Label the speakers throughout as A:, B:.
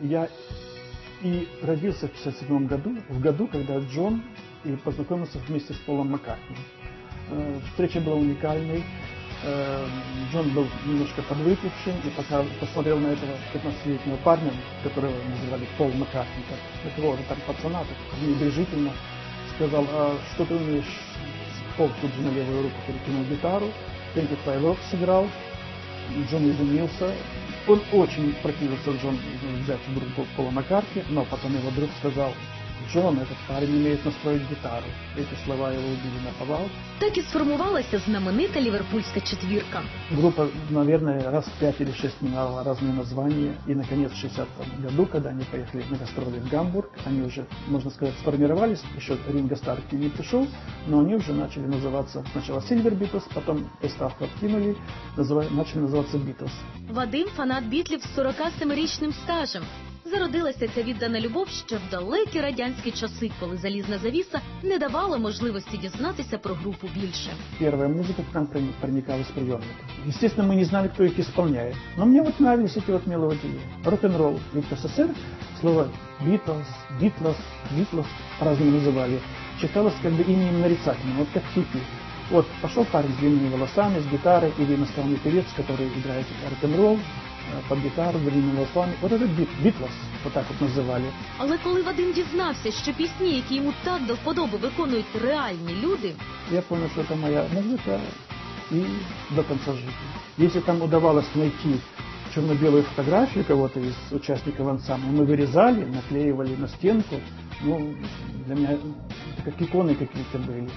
A: Я и родился в 1957 году, в году, когда Джон и познакомился вместе с Полом Маккартни. Э, Встреча была уникальной. Э, Джон был немножко подвыпившим и посмотрел на этого 15-летнего парня, которого называли Пол Маккартни, как такого там пацана, так небрежительно, сказал, а что ты умеешь? Пол тут же на левую руку перекинул гитару, Тенки Файлок сыграл, Джон изумился. Он очень противился Джон взять в группу Пола Маккартни, но потом его друг сказал, Джон, этот парень умеет настроить гитару. Эти слова его убили на повал.
B: Так і сформувалася знаменита ліверпульська четвірка.
A: Группа, наверное, раз пять или шесть меняла разные названия. И, наконец, в 60 году, когда они поехали на гастроли в Гамбург, они уже, можно сказать, сформировались. Еще Ринго Старр к ним не пришел, но они уже начали называться сначала Silver Beatles, потом приставку откинули, называ- начали называться Beatles.
B: Вадим фанат бітлів з 47-річним стажем. Зародилася ця віддана любов ще в далекі радянські часи, коли залізна завіса не давала можливості дізнатися про групу більше.
A: Первая музыка к нам прони- проникала из приемника. Естественно, мы не знали, кто их исполняет. Но мне вот нравились эти вот мелодии. Рок-н-ролл. Ведь в СССР слово Битлз, Битлз, Битлз по-разному называли. Читалось как бы именем нарицательным, вот как хиппи. Вот пошел парень с длинными волосами, с гитарой, или иностранный певец, который играет рок-н-ролл, э, под гитару, с длинными волосами. Вот это Бит, Битлз, вот так вот называли.
B: Але коли Вадим дізнався, що пісні, які йому так до вподоби виконують реальні люди,
A: я понял, что это моя музыка и до конца жизни. Если там удавалось найти черно-белую фотографию кого-то из участников ансамбля, мы вырезали, наклеивали на стенку, ну, для меня это как иконы какие-то были.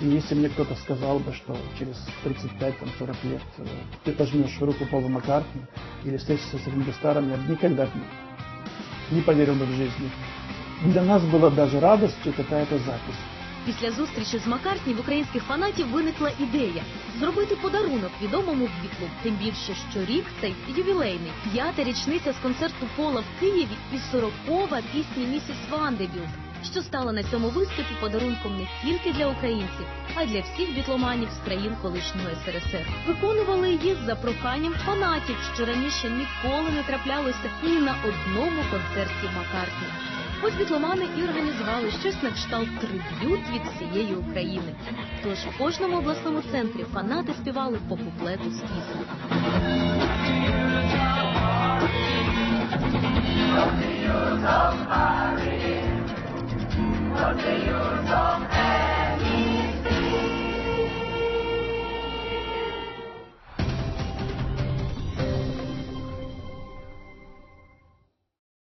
A: И если мне кто-то сказал бы, что через 35-40 лет э, ты пожмешь руку Пола Маккартни или встретишься с Ринго Старом, я бы никогда бы не поверил бы в жизни. Для нас была даже радостью какая-то запись.
B: після зустрічі з Маккартні в українських фанатів виникла ідея зробити подарунок відомому бітлу. Тим більше, що рік цей ювілейний. П'ята річниця з концерту Пола в Києві і сорокова пісні місіс Вандебілд, що стала на цьому виступі подарунком не тільки для українців, а й для всіх бітломанів з країн колишнього СРСР. Виконували її за проханням фанатів, що раніше ніколи не траплялося ні на одному концерті Маккартні. Ось бітломани і організували щось на кшталт триб'ют від всієї України. Тож в кожному обласному центрі фанати співали по куплету з пісні.